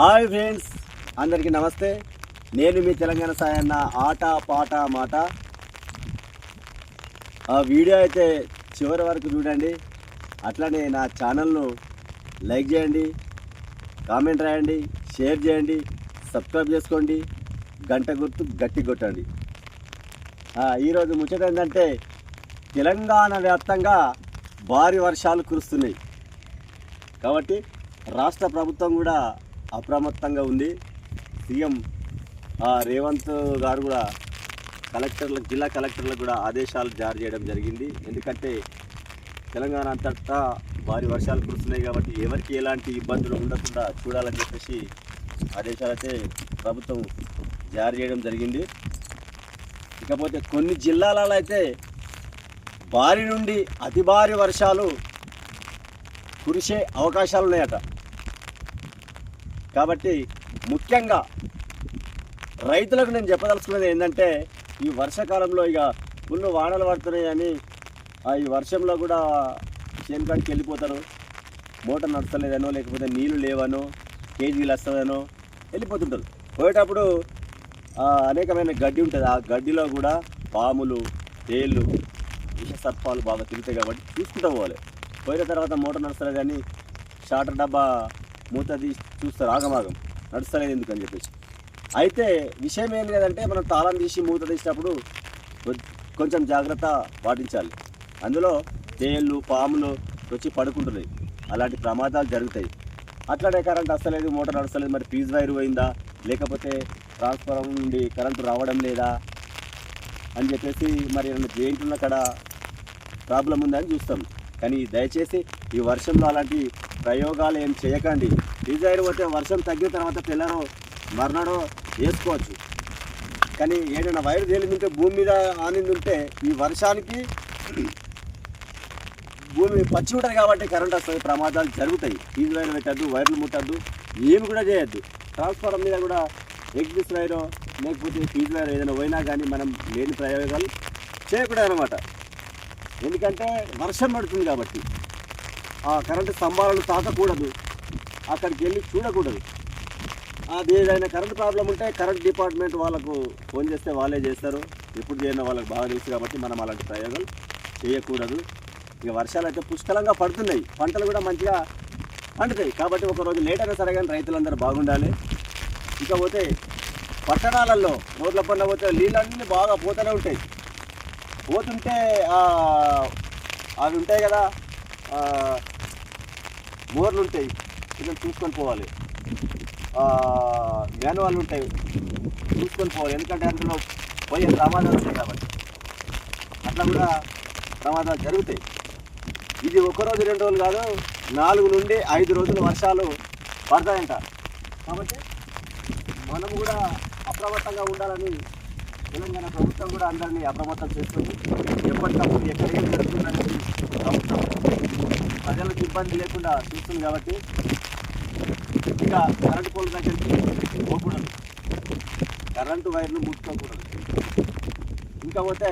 Hi friends అందరికీ నమస్తే. నేను మీ తెలంగాణ సాయన్న ఆట పాట మాట. ఆ వీడియో అయితే చివరి వరకు చూడండి. అట్లనే నా ఛానల్ను లైక్ చేయండి కామెంట్ రాయండి షేర్ చేయండి సబ్స్క్రైబ్ చేసుకోండి గంట గుర్తు గట్టి కొట్టండి. ఈరోజు ముచ్చట ఏంటంటే తెలంగాణ వ్యాప్తంగా భారీ వర్షాలు కురుస్తున్నాయి. కాబట్టి రాష్ట్ర ప్రభుత్వం కూడా అప్రమత్తంగా ఉంది. సీఎం ఆ, రేవంత్ గారు కూడా కలెక్టర్లకు జిల్లా కలెక్టర్లకు కూడా ఆదేశాలు జారీ చేయడం జరిగింది. ఎందుకంటే తెలంగాణ అంతటా భారీ వర్షాలు కురుస్తున్నాయి కాబట్టి ఎవరికి ఎలాంటి ఇబ్బందులు ఉండకుండా చూడాలని చెప్పేసి ఆదేశాలు అయితే ప్రభుత్వం జారీ చేయడం జరిగింది. ఇకపోతే కొన్ని జిల్లాలలో అయితే భారీ నుండి అతి భారీ వర్షాలు కురిసే అవకాశాలు ఉన్నాయట. కాబట్టి ముఖ్యంగా రైతులకు నేను చెప్పదలుచుకున్నది ఏంటంటే ఈ వర్షాకాలంలో ఇక ఫుల్ వానలు పడుతున్నాయని ఆ ఈ వర్షంలో కూడా చేనుకాడికి వెళ్ళిపోతారు. మోటార్ నడతలేదనో లేకపోతే నీళ్ళు లేవనో కేజీలు వస్తుందనో వెళ్ళిపోతుంటారు. పోయేటప్పుడు అనేకమైన గడ్డి ఉంటుంది. ఆ గడ్డిలో కూడా పాములు తేళ్ళు విష సర్పాలు బాగా తిరుగుతాయి కాబట్టి చూసుకుంటూ పోవాలి. పోయిన తర్వాత మోటార్ నడుస్తారు కానీ షార్టర్ డబ్బా మూత తీసి చూస్తారు ఆగమాగం నడుస్తలేదు ఎందుకు అని చెప్పేసి. అయితే విషయం ఏంటి లేదంటే మనం తాళం తీసి మూత తీసినప్పుడు కొంచెం జాగ్రత్త పాటించాలి. అందులో తేళ్ళు పాములు వచ్చి పడుకుంటున్నాయి. అలాంటి ప్రమాదాలు జరుగుతాయి. అట్లనే కరెంట్ వస్తలేదు మోటార్ నడుస్తలేదు మరి ఫీజు వైర్ పోయిందా? లేకపోతే ట్రాన్స్ఫార్మర్ నుండి కరెంటు రావడం లేదా? అని చెప్పేసి మరి ఏమైనా జైంట్ ఉన్న ప్రాబ్లం ఉందని చూస్తాం. కానీ దయచేసి ఈ వర్షంలో అలాంటి ప్రయోగాలు ఏం చేయకండి. ఫీజు పోతే వర్షం తగ్గిన తర్వాత పిల్లలు మర్నాడో వేసుకోవచ్చు. కానీ ఏదైనా వైరు తేలిందంటే భూమి మీద ఆనింది ఉంటే ఈ వర్షానికి భూమి పచ్చి ఉంటుంది కాబట్టి కరెంట్ వస్తుంది ప్రమాదాలు జరుగుతాయి. ఫీజు వైర్లు పెట్టద్దు వైర్లు ముట్టద్దు ఏమి కూడా చేయొద్దు. ట్రాన్స్ఫార్మర్ మీద కూడా ఎగ్జిస్ వైర్ లేకపోతే ఫీజు వైర్ ఏదైనా పోయినా కానీ మనం లేని ప్రయోగాలు చేయకూడదు అనమాట ఎందుకంటే వర్షం పడుతుంది కాబట్టి. కరెంటు స్తంభాలను తాకకూడదు. అక్కడికి వెళ్ళి చూడకూడదు. అది ఏదైనా కరెంట్ ప్రాబ్లం ఉంటే కరెంట్ డిపార్ట్మెంట్ వాళ్ళకు ఫోన్ చేస్తే వాళ్ళే చేస్తారు. ఎప్పుడు చేయడం వాళ్ళకి బాగా తెలుసు కాబట్టి మనం అలాంటి ప్రయోగాలు చేయకూడదు. ఇక వర్షాలు అయితే పుష్కలంగా పడుతున్నాయి. పంటలు కూడా మంచిగా పండుతాయి. కాబట్టి ఒక రోజు లేట్ అయినా సరే కానీ రైతులందరూ బాగుండాలి. ఇక పోతే పట్టణాలలో రోడ్ల పనుల పోతే నీళ్ళన్నీ బాగా పోతూనే ఉంటాయి. పోతుంటే అవి ఉంటాయి కదా బోర్లు ఉంటాయి కొంచెం చూసుకొని పోవాలి. మాన్యువల్ ఉంటాయి. చూసుకొని పోవాలి. ఎందుకంటే అందులో పోయే ప్రమాదాలు ఉంటాయి కాబట్టి. అట్లా కూడా ప్రమాదాలు జరుగుతాయి. ఇది ఒక రోజు రెండు రోజులు కాదు నాలుగు నుండి ఐదు రోజులు వర్షాలు పడతాయంట. కాబట్టి మనం కూడా అప్రమత్తంగా ఉండాలని తెలంగాణ ప్రభుత్వం కూడా అందరినీ అప్రమత్తం చేస్తుంది. ఎప్పటికప్పుడు ఎక్కడ ఏం జరుగుతుందనేది ప్రభుత్వం ప్రజలకు ఇబ్బంది లేకుండా చూస్తుంది కాబట్టి ఇక కరెంటు పోల్ దగ్గరికి పోకూడదు. కరెంటు వైర్లు ముట్టుకోకూడదు. ఇంకా పోతే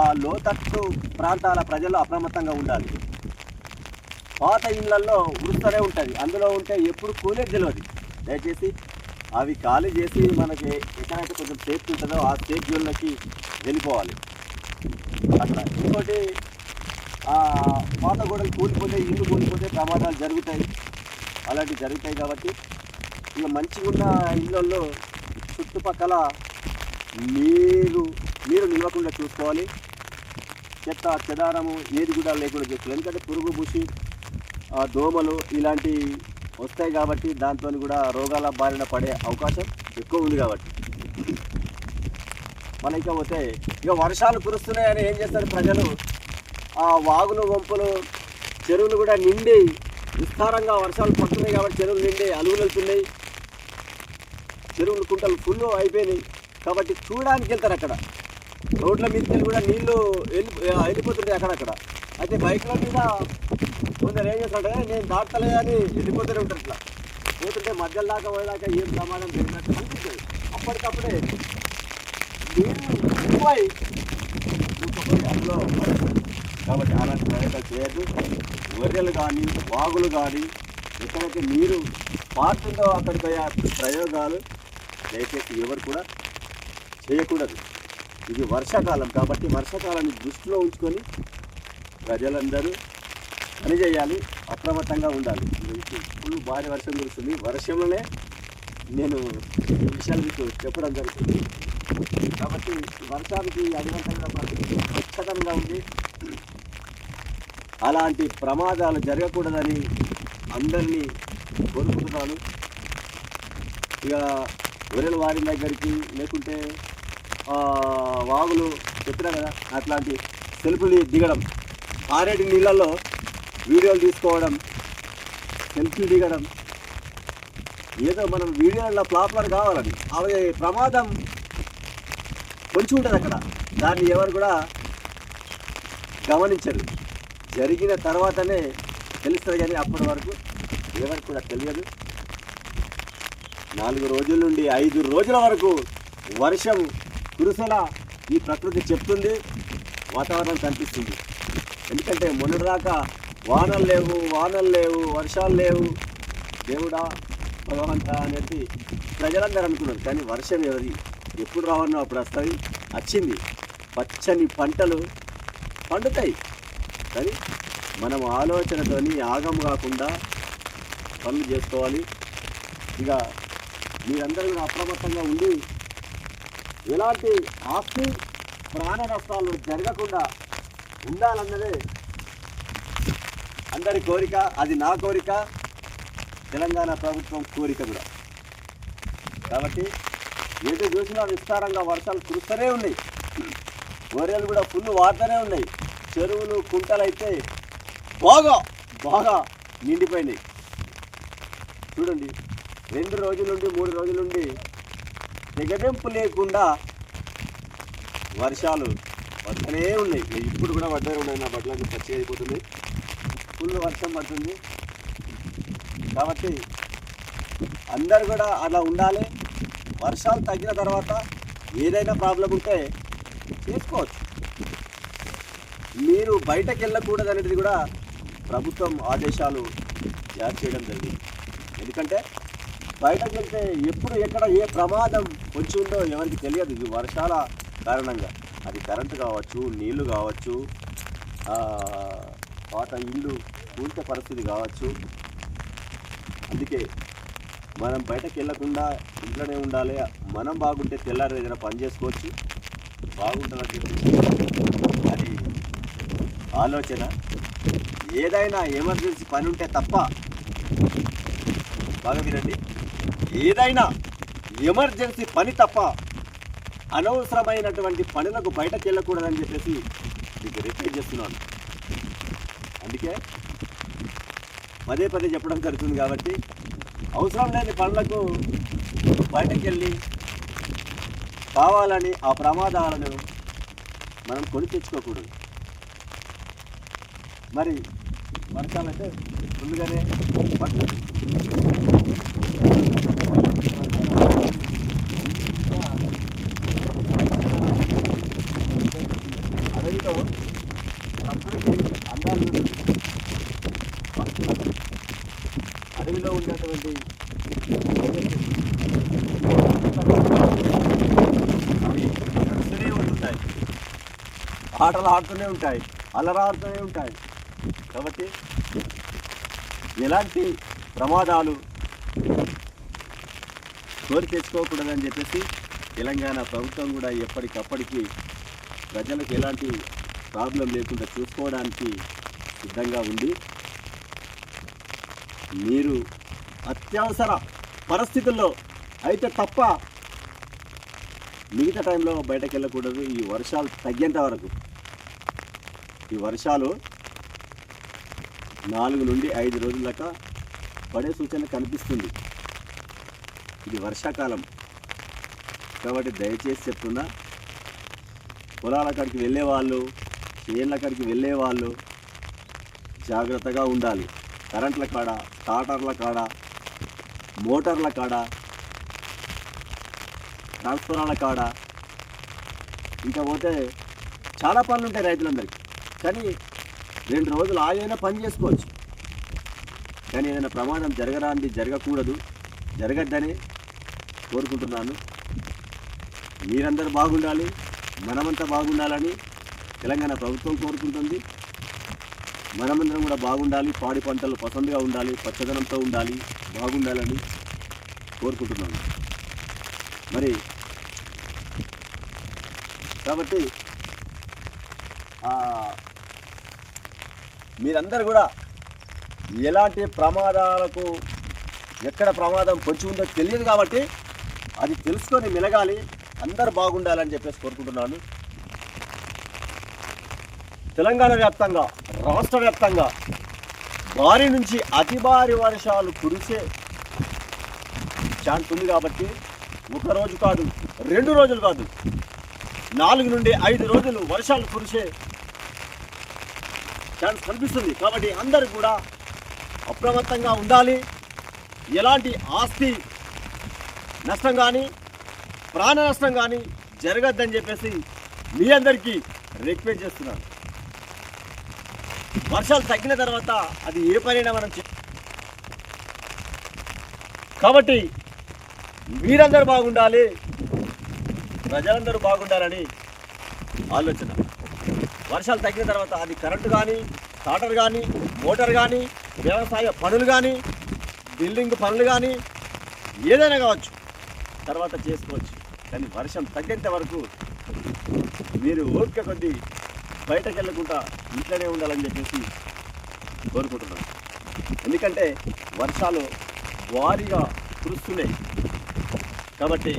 ఆ లోతట్టు ప్రాంతాల ప్రజలు అప్రమత్తంగా ఉండాలి. పాత ఇళ్ళలో ఉరుస్తూనే ఉంటుంది. అందులో ఉంటే ఎప్పుడు కూలే తెలియదు దయచేసి అవి ఖాళీ చేసి మనకి ఎక్కడైతే కొంచెం సేఫ్ ఉంటుందో ఆ సేఫ్ జోన్లకి వెళ్ళిపోవాలి. అట్లా ఇంకోటి పాత గోడలు కూలిపోతే ఇల్లు కూలిపోతే ప్రమాదాలు జరుగుతాయి. అలాంటివి జరుగుతాయి కాబట్టి ఇక మంచిగా ఉన్న ఇళ్ళల్లో చుట్టుపక్కల నీరు నీరు నిలవకుండా చూసుకోవాలి. చెత్త చెదారము ఏది కూడా లేకుండా చూసుకోవాలి. ఎందుకంటే పురుగు బుషి ఆ, దోమలు ఇలాంటి వస్తాయి కాబట్టి దాంతో కూడా రోగాల బారిన పడే అవకాశం ఎక్కువ ఉంది కాబట్టి. మన ఇక పోతే ఇక వర్షాలు కురుస్తున్నాయని ఏం చేస్తారు ప్రజలు? ఆ వాగులు వంపులు చెరువులు కూడా నిండి విస్తారంగా వర్షాలు పడుతున్నాయి కాబట్టి చెరువులు నిండి అలుగులు వెళ్తున్నాయి చెరువులు కుంటలు ఫుల్ అయిపోయినాయి కాబట్టి చూడడానికి వెళ్తారు అక్కడ. రోడ్ల మీదకి వెళ్ళి కూడా నీళ్ళు వెళ్ళి వెళ్ళిపోతుంటాయి అక్కడక్కడ. అయితే బైక్ల మీద కొందరు ఏం చేస్తారంటే నేను దాటలే అని వెళ్ళిపోతూనే ఉంటారు ఇట్లా. పోతుంటే మధ్యలో దాకా పోయేదాకా ఏం ప్రమాదం జరిగినట్టు అనిపిస్తుంది. అప్పటికప్పుడే నీళ్ళు ఎక్కువై అందులో కాబట్టి అలాంటి ప్రయత్నం చేయద్దు. గొర్రెలు కానీ వాగులు కానీ ఎక్కడైతే మీరు పారుతుందో అక్కడికి పోయే ప్రయోగాలు దయచేసి ఎవరు కూడా చేయకూడదు. ఇది వర్షాకాలం కాబట్టి వర్షాకాలాన్ని దృష్టిలో ఉంచుకొని ప్రజలందరూ పని చేయాలి అప్రమత్తంగా ఉండాలి. ఫుల్ భారీ వర్షం కురుస్తుంది. వర్షంలోనే నేను ఈ విషయాలు మీకు చెప్పడం జరుగుతుంది. కాబట్టి వర్షానికి అధికంగా ఖచ్చితంగా ఉంది అలాంటి ప్రమాదాలు జరగకూడదని అందరినీ కోరుకుంటున్నాను. ఇక గొర్రెలు వారిన దగ్గరికి లేకుంటే వాగులు చెప్పినా కదా అట్లాంటి సెల్ఫీలు దిగడం. ఆరేడు నీళ్ళల్లో వీడియోలు తీసుకోవడం సెల్ఫీ దిగడం. ఏదో మనం వీడియోలో ప్లాప్లర్ కావాలని. అవి ప్రమాదం కొంచెం ఉంటుంది అక్కడ. దాన్ని ఎవరు కూడా గమనించరు. జరిగిన తర్వాతనే తెలుస్తుంది కానీ అప్పటి వరకు ఎవరికి కూడా తెలియదు. నాలుగు రోజుల నుండి ఐదు రోజుల వరకు వర్షం కురుసల ఈ ప్రకృతి చెప్తుంది వాతావరణం కనిపిస్తుంది. ఎందుకంటే మొన్నటిదాకా వానలు లేవు వానలు లేవు వర్షాలు లేవు. దేవుడా భగవంత అనేది ప్రజలందరూ అనుకున్నారు. కానీ వర్షం ఎవరి ఎప్పుడు రావన్న అప్పుడు వస్తుంది. వచ్చింది. పచ్చని పంటలు పండుతాయి. కానీ మనం ఆలోచనతోని ఆగం కాకుండా పనులు చేసుకోవాలి. ఇక మీరందరూ కూడా అప్రమత్తంగా ఉండి ఎలాంటి ఆస్తి ప్రాణ నష్టాలు జరగకుండా ఉండాలన్నదే అందరి కోరిక అది నా కోరిక తెలంగాణ ప్రభుత్వం కోరిక కూడా. కాబట్టి ఏదో చూసినా విస్తారంగా వర్షాలు కురుస్తూనే ఉన్నాయి. గొర్రెలు కూడా ఫుల్ వాడుతూనే ఉన్నాయి. చెరువులు కుంటలు అయితే బాగా బాగా నిండిపోయినాయి. చూడండి రెండు రోజుల నుండి మూడు రోజుల నుండి తెగదెంపు లేకుండా వర్షాలు పడుతూనే ఉన్నాయి. ఇప్పుడు కూడా పడ్డారు ఉన్నాయి. నా బట్టలన్నీ పచ్చి అయిపోతున్నాయి. ఫుల్ వర్షం పడుతుంది. కాబట్టి అందరు కూడా అలా ఉండాలి. వర్షాలు తగ్గిన తర్వాత ఏదైనా ప్రాబ్లం ఉంటే చేసుకోవచ్చు. మీరు బయటకు వెళ్ళకూడదు అనేది కూడా ప్రభుత్వం ఆదేశాలు జారీ చేయడం జరిగింది. ఎందుకంటే బయటకు వెళ్తే ఎప్పుడు ఎక్కడ ఏ ప్రమాదం వచ్చి ఉందో ఎవరికి తెలియదు. ఇది వర్షాల కారణంగా. అది కరెంటు కావచ్చు నీళ్ళు కావచ్చు పాత ఇల్లు కూల్చే పరిస్థితి కావచ్చు. అందుకే మనం బయటకు వెళ్ళకుండా ఇంట్లోనే ఉండాలి. మనం బాగుంటే తెల్లారి ఏదైనా పని చేసుకోవచ్చు. బాగుంటుందని చెప్పి అది ఆలోచన. ఏదైనా ఎమర్జెన్సీ పని ఉంటే తప్ప బాగా వినండి. ఏదైనా ఎమర్జెన్సీ పని తప్ప అనవసరమైనటువంటి పనులకు బయటకు వెళ్ళకూడదని చెప్పేసి మీకు రిక్వెస్ట్ చేస్తున్నాను. అందుకే పదే పదే చెప్పడం జరుగుతుంది కాబట్టి అవసరం లేని పనులకు బయటకు వెళ్ళి కావాలని ఆ ప్రమాదాలను మనం కొని తెచ్చుకోకూడదు. మరి వర్షాలంటే ముందుగానే పడుతుంది ఆటలు ఆడుతూనే ఉంటాయి అలరాడుతూనే ఉంటాయి. కాబట్టి ఎలాంటి ప్రమాదాలు కోరి తెచ్చుకోకూడదని చెప్పేసి తెలంగాణ ప్రభుత్వం కూడా ఎప్పటికప్పటికి ప్రజలకు ఎలాంటి ప్రాబ్లం లేకుండా చూసుకోవడానికి సిద్ధంగా ఉంది. మీరు అత్యవసర పరిస్థితుల్లో అయితే తప్ప మిగతా టైంలో బయటకు వెళ్ళకూడదు ఈ వర్షాలు తగ్గేంత వరకు ఈ వర్షాలు నాలుగు నుండి ఐదు రోజుల దాకా పడే సూచన కనిపిస్తుంది. ఇది వర్షాకాలం. కాబట్టి దయచేసి చెప్తున్నా పొలాల కాడికి వెళ్ళే వాళ్ళు చేన్ల కాడికి వెళ్ళే వాళ్ళు జాగ్రత్తగా ఉండాలి. కరెంట్ల కాడ టాటర్ల కాడ మోటార్ల కాడ ట్రాన్స్ఫార్మర్ల కాడ ఇంకా పోతే చాలా పనులు ఉంటాయి రైతులందరికీ. కానీ రెండు రోజులు ఆగైనా పని చేసుకోవచ్చు. కానీ ఏదైనా ప్రమాదం జరగరాంది జరగకూడదు. జరగద్దని కోరుకుంటున్నాను. మీరందరూ బాగుండాలి మనమంతా బాగుండాలని తెలంగాణ ప్రభుత్వం కోరుకుంటుంది. మనమందరం కూడా బాగుండాలి పాడి పంటలు పసందుగా ఉండాలి పచ్చదనంతో ఉండాలి బాగుండాలని కోరుకుంటున్నాను. మరి కాబట్టి మీరందరూ కూడా ఎలాంటి ప్రమాదాలకు ఎక్కడ ప్రమాదం పొంచి ఉందో తెలియదు కాబట్టి అది తెలుసుకొని మెలగాలి. అందరు బాగుండాలని చెప్పేసి కోరుకుంటున్నాను. తెలంగాణ వ్యాప్తంగా రాష్ట్ర వ్యాప్తంగా భారీ నుంచి అతి భారీ వర్షాలు కురిసే ఛాన్స్ ఉంది కాబట్టి ఒక రోజు కాదు రెండు రోజులు కాదు నాలుగు నుండి ఐదు రోజులు వర్షాలు కురిసే ఛాన్స్ కనిపిస్తుంది. కాబట్టి అందరూ కూడా అప్రమత్తంగా ఉండాలి. ఎలాంటి ఆస్తి నష్టం కానీ ప్రాణ నష్టం కానీ జరగద్దని చెప్పేసి మీ అందరికీ రిక్వెస్ట్ చేస్తున్నాను. వర్షాలు తగ్గిన తర్వాత అది ఏ పనైనా మనం కాబట్టి మీరందరూ బాగుండాలి. ప్రజలందరూ బాగుండాలని ఆలోచన. వర్షాలు తగ్గిన తర్వాత అది కరెంటు కానీ టాటర్ కానీ మోటార్ కానీ వ్యవసాయ పనులు కానీ బిల్డింగ్ పనులు కానీ ఏదైనా కావచ్చు తర్వాత చేసుకోవచ్చు. కానీ వర్షం తగ్గేంత వరకు మీరు ఓపిక కొద్దీ బయటకు వెళ్ళకుండా ఇంట్లోనే ఉండాలని చెప్పేసి కోరుకుంటున్నాను. ఎందుకంటే వర్షాలు భారీగా కురుస్తున్నాయి. కాబట్టి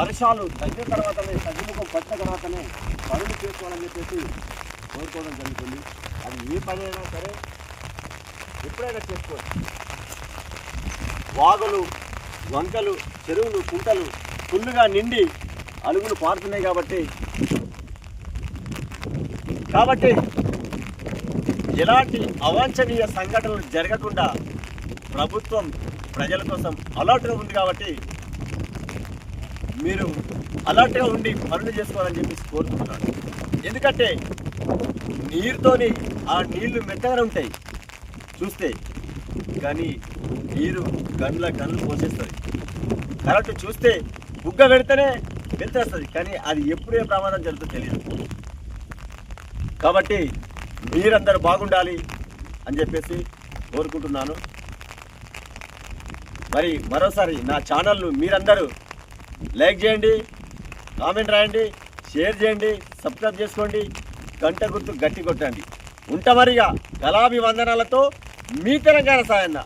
వర్షాలు తగ్గిన తర్వాతనే తగ్గుముఖం పట్టిన తర్వాతనే పనులు చేసుకోవాలని చెప్పేసి కోరుకోవడం జరుగుతుంది. అది ఏ పని అయినా సరే ఎప్పుడైనా చేసుకోవచ్చు. వాగులు వంకలు చెరువులు కుంటలు ఫుల్లుగా నిండి అలుగులు పారుతున్నాయి కాబట్టి. కాబట్టి ఎలాంటి అవాంఛనీయ సంఘటనలు జరగకుండా ప్రభుత్వం ప్రజల కోసం అలర్ట్గా ఉంది కాబట్టి మీరు అలర్ట్గా ఉండి పనులు చేసుకోవాలని చెప్పేసి కోరుకుంటున్నాను. ఎందుకంటే నీరుతోని ఆ నీళ్ళు మెత్తగానే ఉంటాయి చూస్తే. కానీ నీరు గండ్ల గండ్లు పోసేస్తుంది. కరెక్ట్ చూస్తే బుగ్గ పెడితేనే వెళ్తేస్తుంది కానీ అది ఎప్పుడే ప్రమాదం జరుగుతుందో తెలియదు. కాబట్టి మీరందరూ బాగుండాలి అని చెప్పేసి కోరుకుంటున్నాను. మరి మరోసారి నా ఛానల్ను మీరందరూ లైక్ చేయండి కామెంట్ రాయండి షేర్ చేయండి సబ్స్క్రైబ్ చేసుకోండి గంట గుర్తు గట్టి కొట్టండి. ఉంటా గలాభి కళాభివందనాలతో మీ తెలంగాణ సాయన్న.